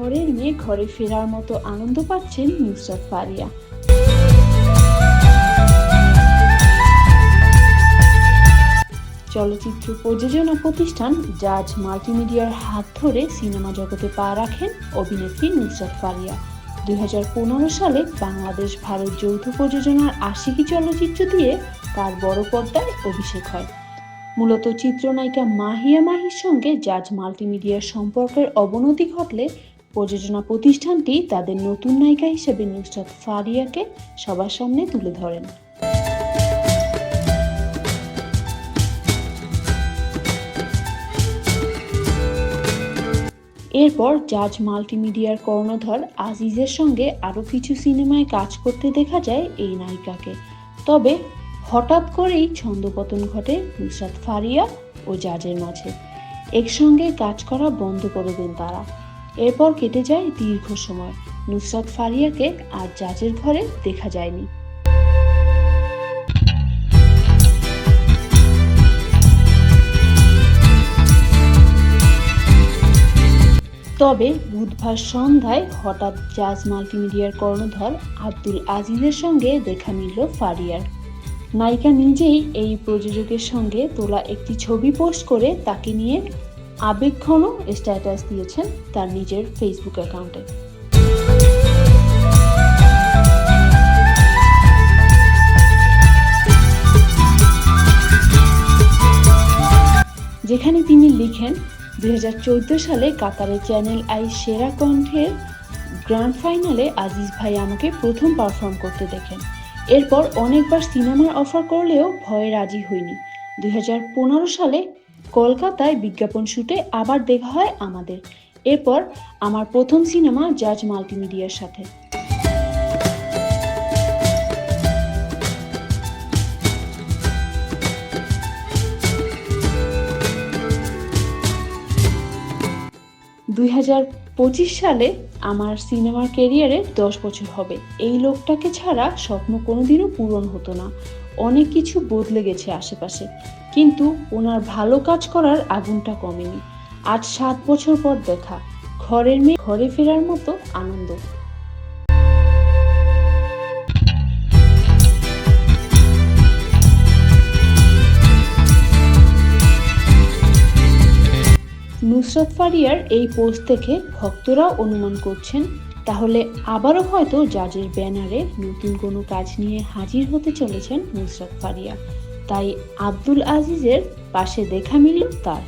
ঘরে নিয়ে ঘরে ফেরার মতো আনন্দ পাচ্ছেন নুসরাত ফারিয়া চলচ্চিত্র প্রযোজনা প্রতিষ্ঠান জাজ মাল্টিমিডিয়ার হাত ধরে সিনেমা জগতে পা রাখেন অভিনেত্রী নুসরাত ফারিয়া দুই সালে বাংলাদেশ ভারত যৌথ প্রযোজনার আশিকি চলচ্চিত্র দিয়ে তার বড় পর্দায় অভিষেক হয়। মূলত চিত্রনায়িকা মাহিয়া মাহির সঙ্গে জাজ মাল্টিমিডিয়ার সম্পর্কের অবনতি ঘটলে প্রযোজনা প্রতিষ্ঠানটি তাদের নতুন নায়িকা হিসেবে নুসরাত ফারিয়াকে সবার সামনে তুলে ধরেন। এরপর জাজ মাল্টিমিডিয়ার কর্ণধর আজিজের সঙ্গে আরও কিছু সিনেমায় কাজ করতে দেখা যায় এই নায়িকাকে। তবে হঠাৎ করেই ছন্দপতন ঘটে নুসরাত ফারিয়া ও জাজের মাঝে। একসঙ্গে কাজ করা বন্ধ করে দেন তারা। এরপর কেটে যায় দীর্ঘ সময়। নুসরাত ফারিয়াকে আর জাজের ঘরে দেখা যায়নি। তবে বুধবার সন্ধ্যায় হঠাৎ জাজ মাল্টিমিডিয়ার কর্ণধর আব্দুল আজিজের সঙ্গে দেখা মিলল ফারিয়ার। নায়িকা নিজেই এই প্রযোজকের সঙ্গে তোলা একটি ছবি পোস্ট করে তাকে নিয়ে আবেগঘন স্ট্যাটাস দিয়েছেন তার নিজের ফেসবুক অ্যাকাউন্টে যেখানে তিনি লিখেন দু হাজার চৌদ্দ সালে কাতারের চ্যানেল আই সেরা কণ্ঠের গ্র্যান্ড ফাইনালে আজিজ ভাই আমাকে প্রথম পারফর্ম করতে দেখেন। এরপর অনেকবার সিনেমার অফার করলেও ভয়ে রাজি হইনি। দুই হাজার পনেরো সালে কলকাতায় বিজ্ঞাপন শুটে আবার দেখা হয় আমাদের। এরপর আমার প্রথম সিনেমা জাজ মাল্টিমিডিয়ার সাথে। দুই হাজার পঁচিশ সালে আমার সিনেমার কেরিয়ারে দশ বছর হবে। এই লোকটাকে ছাড়া স্বপ্ন কোনোদিনও পূরণ হতো না। অনেক কিছু বদলে গেছে আশেপাশে। কিন্তু ওনার ভালো কাজ করার আগুনটা কমেনি। আজ সাত বছর পর দেখা। ঘরের মেয়ে ঘরে ফেরার মতো আনন্দ। নুসরাত ফারিয়ার এই পোস্ট থেকে ভক্তরাও অনুমান করছেন, তাহলে আবারও হয়তো জাজের ব্যানারে নতুন কোনো কাজ নিয়ে হাজির হতে চলেছেন নুসরাত ফারিয়া। তাই আব্দুল আজিজের পাশে দেখা মিলল তার।